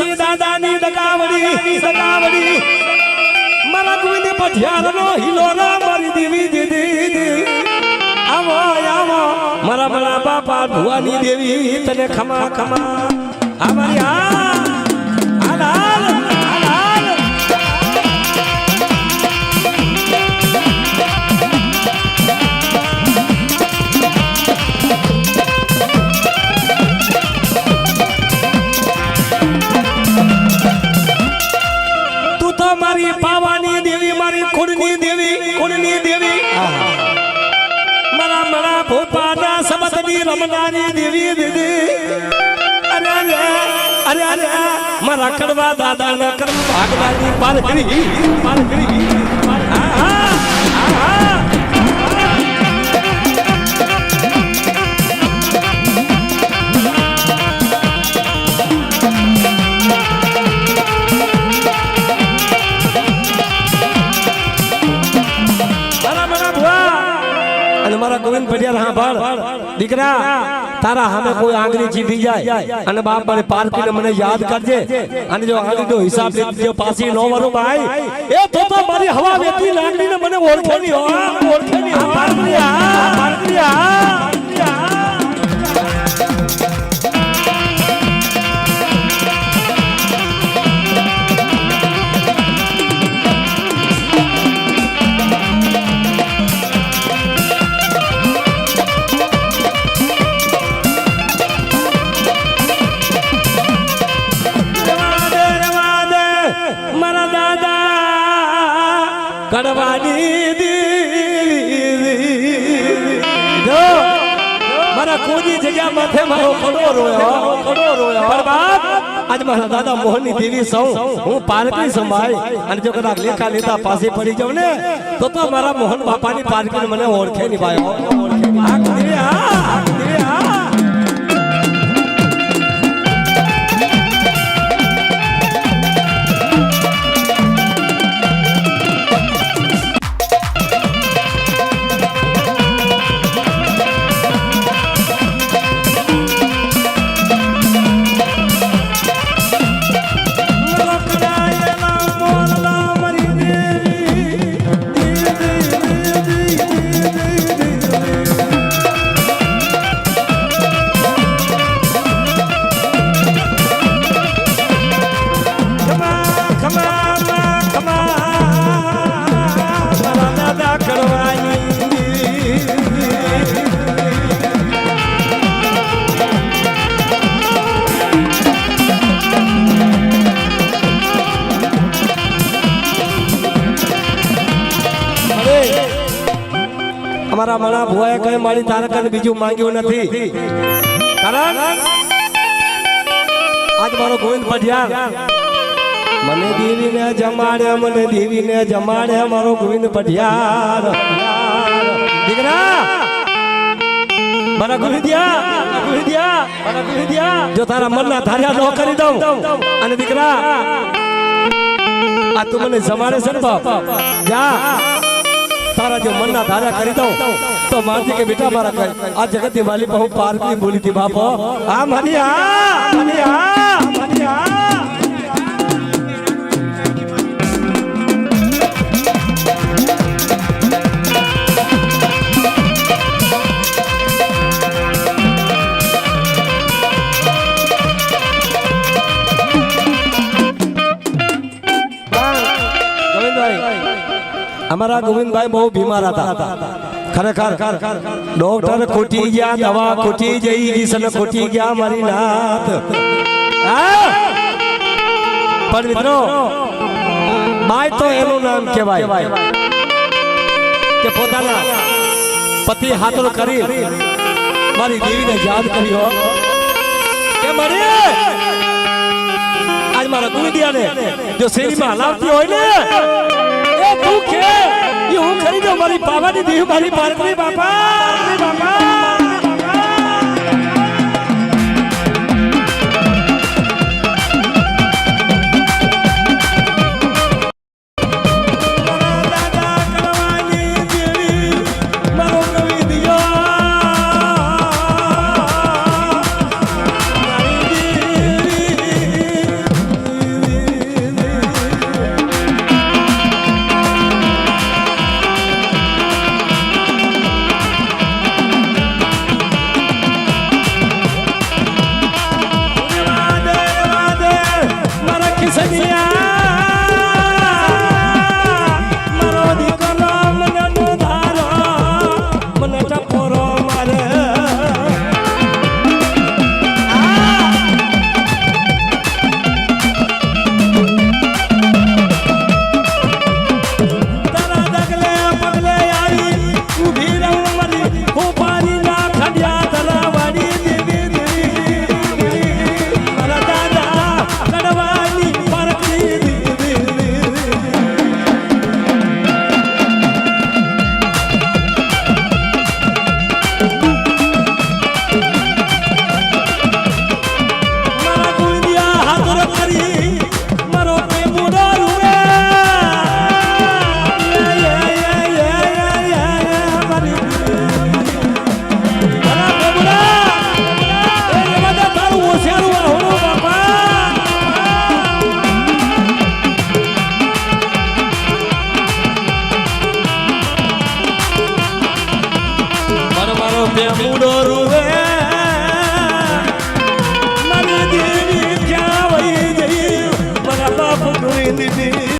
સગાવડી દગાવડી મારા ગોવિંદ પઠિયારનો હિલોરા મારી દેવી દીદી આવો આવો. મારા મારા બાપા ભુવાની દેવી, તને ખમા ખમા. આ મારી આ ભોપાના સબતની રમનારી દેવી દીદી અરે અરે અરે અરે, મારા કડવા દાદા ના કર્મ ભાગવાની પાલકડી પાલકડી આ મારા ગોવિંદ પટિયાર હા ભાળ. દીકરા તારા સામે કોઈ આંગળી ચીંધી જાય અને બાપ મને પાર કરીને મને યાદ કરજે. અને જો આંગળીનો હિસાબ જો પાછી નો વરું ભાઈ એ તો તો મારી હવા વેતી લાગણીને મને ઓળખે નહીં હો. ઓળખે નહીં હો. પારકડી આ જો, મારા કોની જગ્યા માથે મારો કડો રોયો કડો રોયો પણ આજ મારા દાદા મોહનની દેવી સૌ હું પારકી સંભાળ અને જો કદાચ લેખા લેતા પાસે પડી જાઉં ને તો તો મારા મોહન બાપાની પારકી મને ઓળખે નહીં ભાઈ ઓળખે. આ અમારા મણા કઈ મારી તારક અને બીજું માંગ્યું નથી. આજ મારો ગોવિંદ પઢિયાર. મને દેવીને જમાડે મને દેવીને જમાડે મારો ગોવિંદ પઢિયાર. દીકરા, મારા ગોવિંદિયા ગોવિંદિયા, મારા ગોવિંદિયા. જો તારા મનના ધાર્યા નો કરી દઉં. અને દીકરા, આ તું મને જમાડે છે ને બાપ. જા. તારા જો મનના ધાર્યા કરી દઉં તો મારતી કે બેટા મારા કઈ આ જગતની માલી બહુ પારકી બોલી હતી બાપો આ મારી આ મારી અમારા ગોવિંદભાઈ બહુ બીમાર હતા ખરેખર ડોક્ટર ખોટી ગયા દવા ખોટી જઈ કિશન ખોટી ગયા મારી નાથ હા? પણ મિત્રો બાય તો એનું નામ કહેવાય કે પોતાના પતિ હાથો કરી મારી દેવીને યાદ કર્યો કે મરી આજ મારા ગુરુદિયાને જો શેરીમાં હલાવતી હોય ને એ તું કે એ હું ખરીદો મારી પાવાની દેહ મારી બાપા બાપા. મુડો રૂવે